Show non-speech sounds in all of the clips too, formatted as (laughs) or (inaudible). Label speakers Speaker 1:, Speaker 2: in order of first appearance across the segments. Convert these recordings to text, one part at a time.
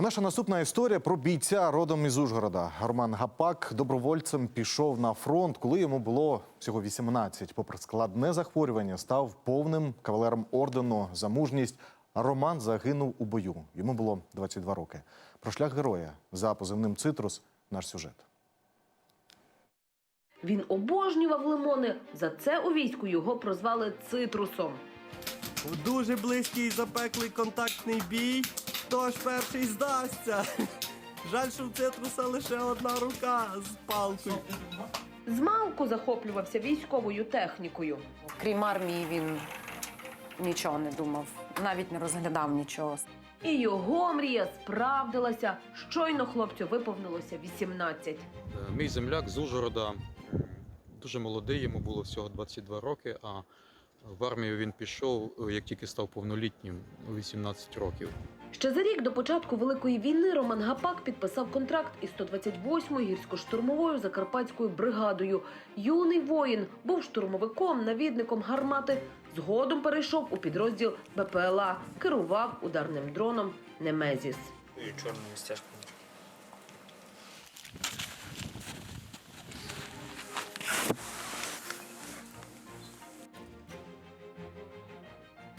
Speaker 1: А наша наступна історія про бійця родом із Ужгорода. Роман Гапак добровольцем пішов на фронт, коли йому було всього 18. Попри складне захворювання, став повним кавалером ордену за мужність. А Роман загинув у бою. Йому було 22 роки. Про шлях героя за позивним цитрус. Наш сюжет.
Speaker 2: Він обожнював лимони. За це у війську його прозвали цитрусом.
Speaker 3: В дуже близький і запеклий контактний бій. Хто ж перший здасться? (laughs) Жаль, що в цитруса лише одна рука з палкою.
Speaker 2: Змалку захоплювався військовою технікою.
Speaker 4: Крім армії, він нічого не думав, навіть не розглядав нічого.
Speaker 2: І його мрія справдилася. Щойно хлопцю виповнилося 18.
Speaker 5: Е, Мій земляк з Ужгорода дуже молодий, йому було всього 22 роки, а в армію він пішов, е, як тільки став повнолітнім, у 18 років.
Speaker 2: Ще за рік до початку Великої війни Роман Гапак підписав контракт із 128-ю гірсько-штурмовою закарпатською бригадою. Юний воїн був штурмовиком, навідником гармати. Згодом перейшов у підрозділ БПЛА, керував ударним дроном Немезіс.
Speaker 6: І чорними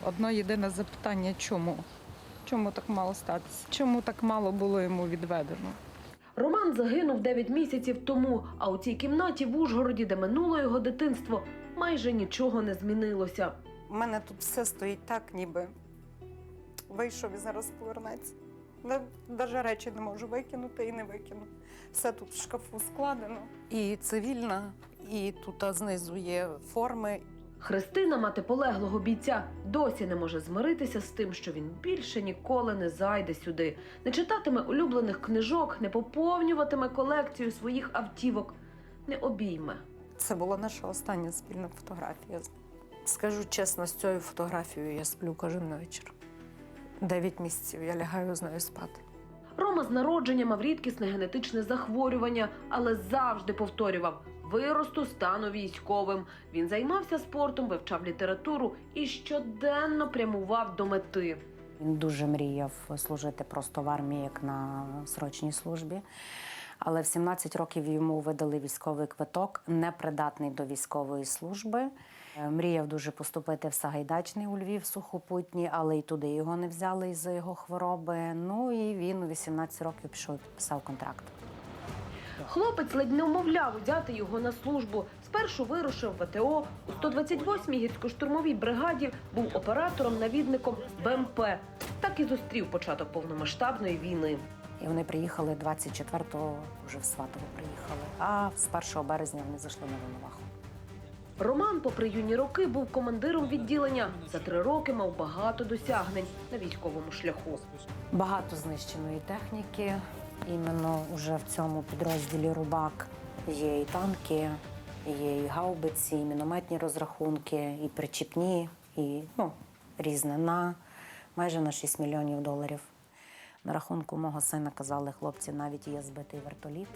Speaker 7: Одно єдине запитання чому? Чому так мало статися? Чому так мало було йому відведено?
Speaker 2: Роман загинув 9 місяців тому, а у цій кімнаті в Ужгороді, де минуло його дитинство, майже нічого не змінилося.
Speaker 4: У мене тут все стоїть так, ніби вийшов і зараз повернеться. Навіть речі не можу викинути і не викину. Все тут в шкафу складено. І цивільна, і тут знизу є форми.
Speaker 2: Христина, мати полеглого бійця, досі не може змиритися з тим, що він більше ніколи не зайде сюди, не читатиме улюблених книжок, не поповнюватиме колекцію своїх автівок, не обійме.
Speaker 4: Це була наша остання спільна фотографія. Скажу чесно, з цією фотографією я сплю кожен вечір. Дев'ять місяців я лягаю з нею спати.
Speaker 2: Рома з народження мав рідкісне генетичне захворювання, але завжди повторював: виросту стану військовим. Він займався спортом, вивчав літературу і щоденно прямував до мети.
Speaker 8: Він дуже мріяв служити просто в армії, як на срочній службі. Але в 17 років йому видали військовий квиток, непридатний до військової служби. Е, Мріяв дуже поступити в Сагайдачний у Львів сухопутні, але й туди його не взяли із-за його хвороби. Ну і він у 18 років пішов і підписав контракт.
Speaker 2: Хлопець ледь не умовляв взяти його на службу. Спершу вирушив в АТО. У 128-й гірсько-штурмовій бригаді був оператором-навідником БМП. Так і зустрів початок повномасштабної війни.
Speaker 8: І вони приїхали 24-го, вже в Сватово приїхали. А з 1 березня вони зайшли на Волноваху.
Speaker 2: Роман, попри юні роки, був командиром відділення. За три роки мав багато досягнень на військовому шляху.
Speaker 8: Багато знищеної техніки. Іменно вже в цьому підрозділі Рубак є і танки, є і гаубиці, і мінометні розрахунки, і причіпні, і ну, різне на майже на 6 мільйонів доларів. На рахунку мого сина казали хлопці, навіть є збитий вертоліт.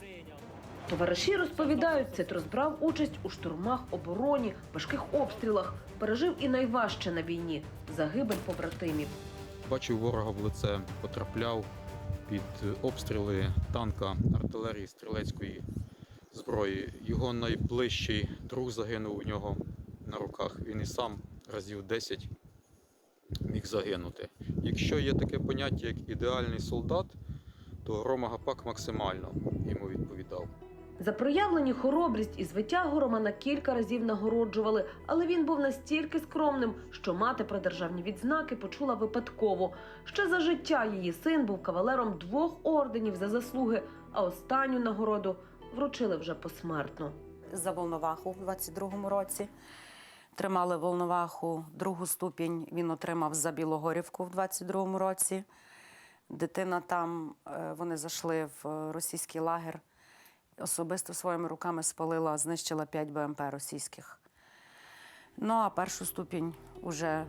Speaker 2: Товариші розповідають, Цитрус брав участь у штурмах, обороні, важких обстрілах. Пережив і найважче на війні загибель побратимів.
Speaker 5: Бачив ворога в лице, потрапляв під обстріли танка, артилерії, стрілецької зброї. Його найближчий друг загинув у нього на руках. Він і сам разів 10 міг загинути. Якщо є таке поняття, як ідеальний солдат, то Рома Гапак максимально йому відповідав.
Speaker 2: За проявлені хоробрість і звитягу Романа кілька разів нагороджували, але він був настільки скромним, що мати про державні відзнаки почула випадково. Ще за життя її син був кавалером двох орденів за заслуги, а останню нагороду вручили вже посмертно.
Speaker 4: За Волноваху в 22-му році. Тримали Волноваху, другу ступінь він отримав за Білогорівку в 22-му році. Дитина там, е, вони зайшли в російський лагер. Особисто своїми руками спалила, знищила 5 БМП російських. Ну а першу ступінь уже,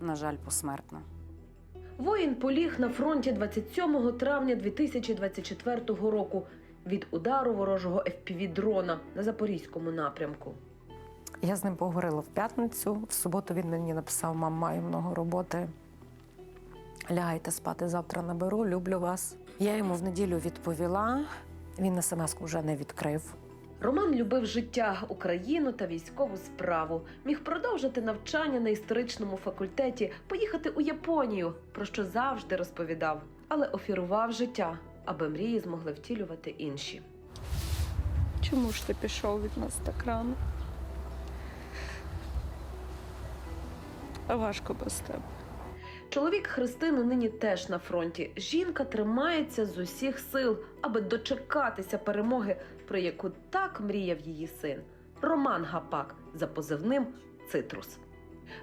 Speaker 4: на жаль, посмертно.
Speaker 2: Воїн поліг на фронті 27 травня 2024 року від удару ворожого FPV-дрона на запорізькому напрямку.
Speaker 4: Я з ним поговорила в п'ятницю. В суботу він мені написав: мам, маю много роботи.
Speaker 6: Лягайте спати, завтра наберу, люблю вас. Я йому в неділю відповіла. Він смс вже не відкрив.
Speaker 2: Роман любив життя, Україну та військову справу. Міг продовжити навчання на історичному факультеті, поїхати у Японію, про що завжди розповідав, але офірував життя, аби мрії змогли втілювати інші.
Speaker 7: Чому ж ти пішов від нас так рано? Важко без тебе.
Speaker 2: Чоловік Христини нині теж на фронті. Жінка тримається з усіх сил, аби дочекатися перемоги, про яку так мріяв її син Роман Гапак за позивним Цитрус.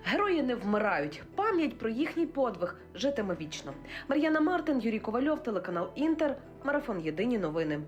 Speaker 2: Герої не вмирають. Пам'ять про їхній подвиг житиме вічно. Мар'яна Мартин, Юрій Ковальов, телеканал Інтер, марафон Єдині новини.